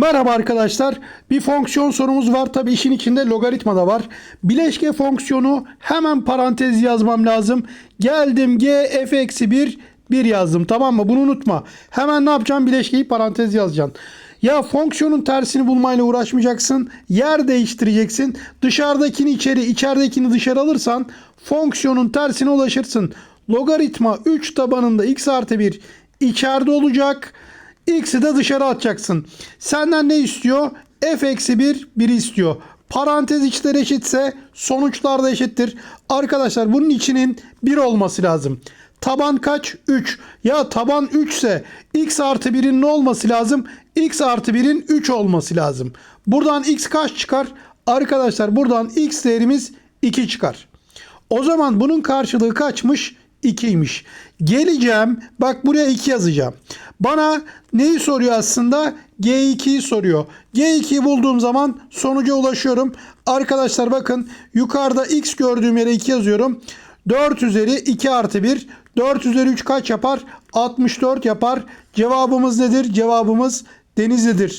Merhaba arkadaşlar. Bir fonksiyon sorumuz var. Tabii işin içinde logaritma da var. Bileşke fonksiyonu hemen parantez yazmam lazım. Geldim g f eksi 1 1 yazdım tamam mı? Bunu unutma. Hemen ne yapacağım? Bileşkeyi parantez yazacaksın. Ya fonksiyonun tersini bulmayla uğraşmayacaksın. Yer değiştireceksin. Dışarıdakini içeri, içeridekini dışarı alırsan fonksiyonun tersine ulaşırsın. Logaritma 3 tabanında x artı 1 içeride olacak. X'i de dışarı atacaksın. Senden ne istiyor? F eksi 1, 1'i istiyor. Parantez içler eşitse sonuçlar da eşittir. Arkadaşlar bunun içinin 1 olması lazım. Taban kaç? 3. Ya taban 3 ise x artı 1'in ne olması lazım? x artı 1'in 3 olması lazım. Buradan x kaç çıkar? Arkadaşlar buradan x değerimiz 2 çıkar. O zaman bunun karşılığı kaçmış? 2'ymiş. Geleceğim. Bak buraya 2 yazacağım. Bana neyi soruyor aslında? G2'yi soruyor. G2'yi bulduğum zaman sonuca ulaşıyorum. Arkadaşlar bakın yukarıda x gördüğüm yere 2 yazıyorum. 4 üzeri 2 artı 1. 4 üzeri 3 kaç yapar? 64 yapar. Cevabımız nedir? Cevabımız Denizli'dir.